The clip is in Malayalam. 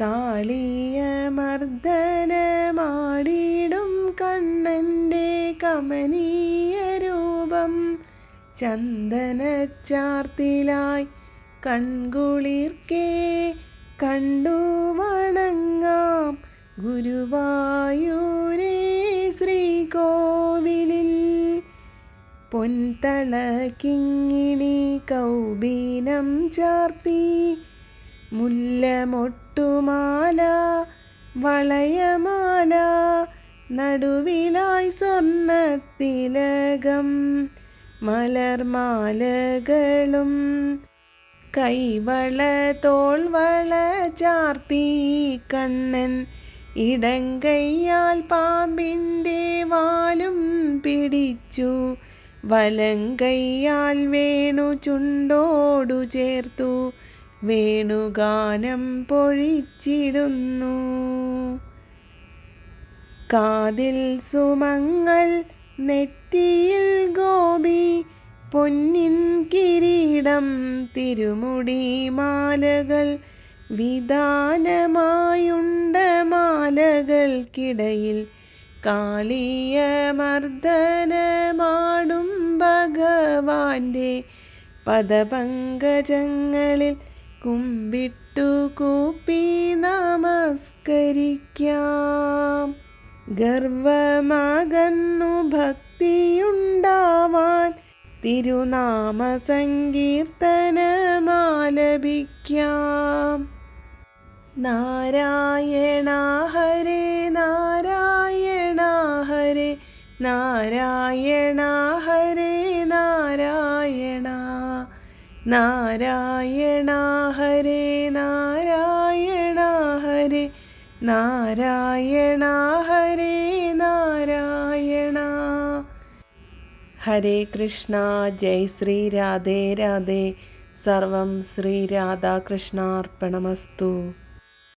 കാളിയ മർദ്ദനമാടിയിടും കണ്ണന്റെ കമനീയ രൂപം. ചന്ദനച്ചാർത്തിലായി കൺകുളിർക്കേ കണ്ടു വണങ്ങാം. ഗുരുവായൂരേ ശ്രീകോവിലിൽ പൊൻതള കിങ്ങിണി കൗബീനം ചാർത്തി മുല്ലമൊട്ടുമാല വളയമാല നടുവിലായി സ്വർണത്തിലകം മലർമാലകളും കൈവള തോൾവള ചാർത്തി കണ്ണൻ ഇടങ്കയ്യാൽ പാമ്പിന്റെ വാലും പിടിച്ചു വലങ്കയ്യാൽ വേണു ചുണ്ടോടു ചേർത്തു വേണുഗാനം പൊഴിച്ചിടുന്നു. കാതിൽ സുമങ്ങൾ നെറ്റിയിൽ ഗോപി പൊന്നിൻ കിരീടം തിരുമുടി മാലകൾ വിധാനമായുണ്ട മാലകൾക്കിടയിൽ കാളിയ മർദ്ദനമാടും ഭഗവാന്റെ പദപങ്കജങ്ങളിൽ കുമ്പിട്ടു കൂപ്പി നമസ്കരിക്കാം. ഗർവമാകുന്നു ഭക്തിയുണ്ടാവാൻ. തിരുനാമ സങ്കീർത്തനമാലപിക്കാം നാരായണ ഹരേ നാരായണ ഹരേ നാരായണ ഹരേ നാരായണ നാരായണ ഹരേ നാരായണ ഹരേ നാരായണ ഹരേ നാരായണ. ഹരേ കൃഷ്ണ ജയ് ശ്രീ രാധേ രാധേ. സർവം ശ്രീ രാധാകൃഷ്ണാർപ്പണമസ്തു.